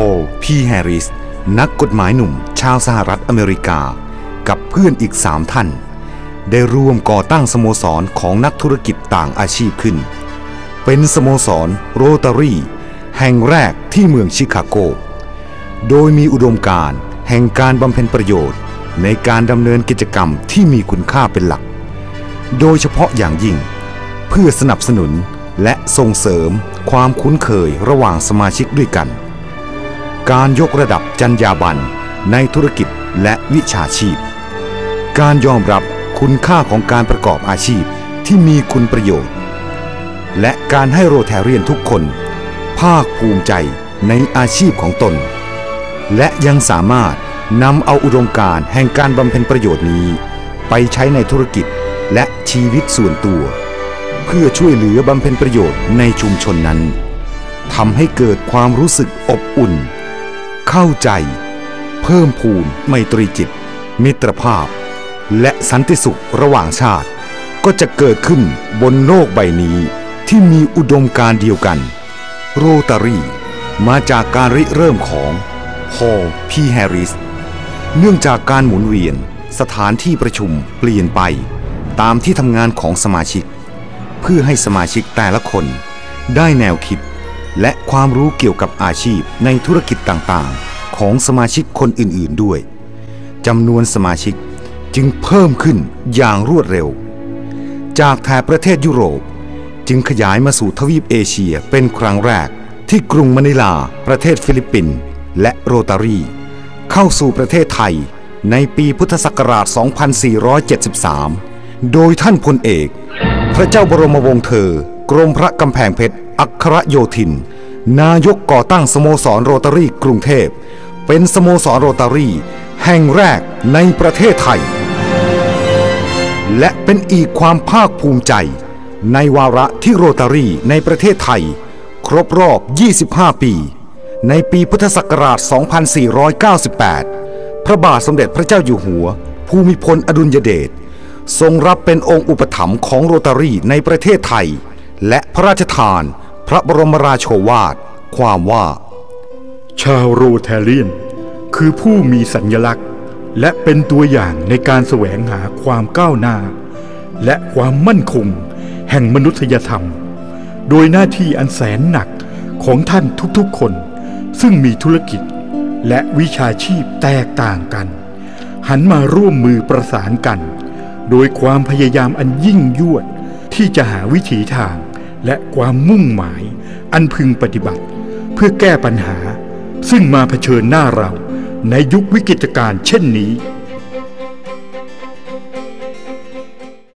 อล พีแฮร์ริส นักกฎหมายหนุ่มชาวสหรัฐอเมริกา กับเพื่อนอีกสามท่าน ได้ร่วมก่อตั้งสโมสรของนักธุรกิจต่างอาชีพขึ้น เป็นสโมสรโรตารีแห่งแรกที่เมืองชิคาโก โดยมีอุดมการแห่งการบำเพ็ญประโยชน์ ในการดำเนินกิจกรรมที่มีคุณค่าเป็นหลัก โดยเฉพาะอย่างยิ่ง เพื่อสนับสนุนและส่งเสริมความคุ้นเคยระหว่างสมาชิกด้วยกัน การยกระดับจรรยาบรรณในธุรกิจและวิชาชีพ การยอมรับคุณค่าของการประกอบอาชีพที่มีคุณประโยชน์ และการให้โรแทเรียนทุกคน ภาคภูมิใจในอาชีพของตน และยังสามารถนำเอาอุดมการแห่งการบำเพ็ญประโยชน์นี้ ไปใช้ในธุรกิจและชีวิตส่วนตัว เพื่อช่วยเหลือบำเพ็ญประโยชน์ในชุมชนนั้นทำให้เกิดความรู้สึกอบอุ่น เข้าใจ เพิ่มพูนไมตรีจิต มิตรภาพ และสันติสุขระหว่างชาติ ก็จะเกิดขึ้นบนโลกใบนี้ที่มีอุดมการเดียวกัน โรตารีมาจากการริเริ่มของพอลพีแฮร์ริส เนื่องจากการหมุนเวียนสถานที่ประชุมเปลี่ยนไป ตามที่ทำงานของสมาชิก เพื่อให้สมาชิกแต่ละคนได้แนวคิด และความรู้เกี่ยวกับอาชีพในธุรกิจต่างๆ ของสมาชิกคนอื่นๆด้วยจำนวนสมาชิกจึงเพิ่มขึ้นอย่างรวดเร็ว จากแถบประเทศยุโรป จึงขยายมาสู่ทวีปเอเชียเป็นครั้งแรกที่กรุงมะนิลา ประเทศฟิลิปปินส์และโรตารี เข้าสู่ประเทศไทยในปีพุทธศักราช 2473 โดยท่านพลเอก พระเจ้าบรมวงศ์เธอ กรมพระกำแพงเพชร อัครโยธิน นายกก่อตั้งสโมสรโรตารีกรุงเทพ เป็นสโมสรโรตารีแห่งแรกในประเทศไทย และเป็นอีกความภาคภูมิใจ ในวาระที่โรตารีในประเทศไทย ครบรอบ 25 ปี ในปีพุทธศักราช 2498 พระบาทสมเด็จพระเจ้าอยู่หัว ภูมิพลอดุลยเดชทรงรับเป็นองค์อุปถัมภ์ของโรตารีในประเทศไทย และพระราชทานพระบรมราโชวาท ความว่า ชาวโรแทเรียน คือผู้มีสัญญลักษณ์ และเป็นตัวอย่างในการแสวงหาความก้าวหน้า และความมั่นคง แห่งมนุษยธรรม โดยหน้าที่อันแสนหนักของท่านทุกๆคน ซึ่งมีธุรกิจและวิชาชีพแตกต่างกัน หันมาร่วมมือประสานกัน โดยความพยายามอันยิ่งยวดที่จะหาวิถีทาง และความมุ่งหมาย อันพึงปฏิบัติ เพื่อแก้ปัญหา ซึ่งมาเผชิญหน้าเราในยุควิกฤตการณ์เช่นนี้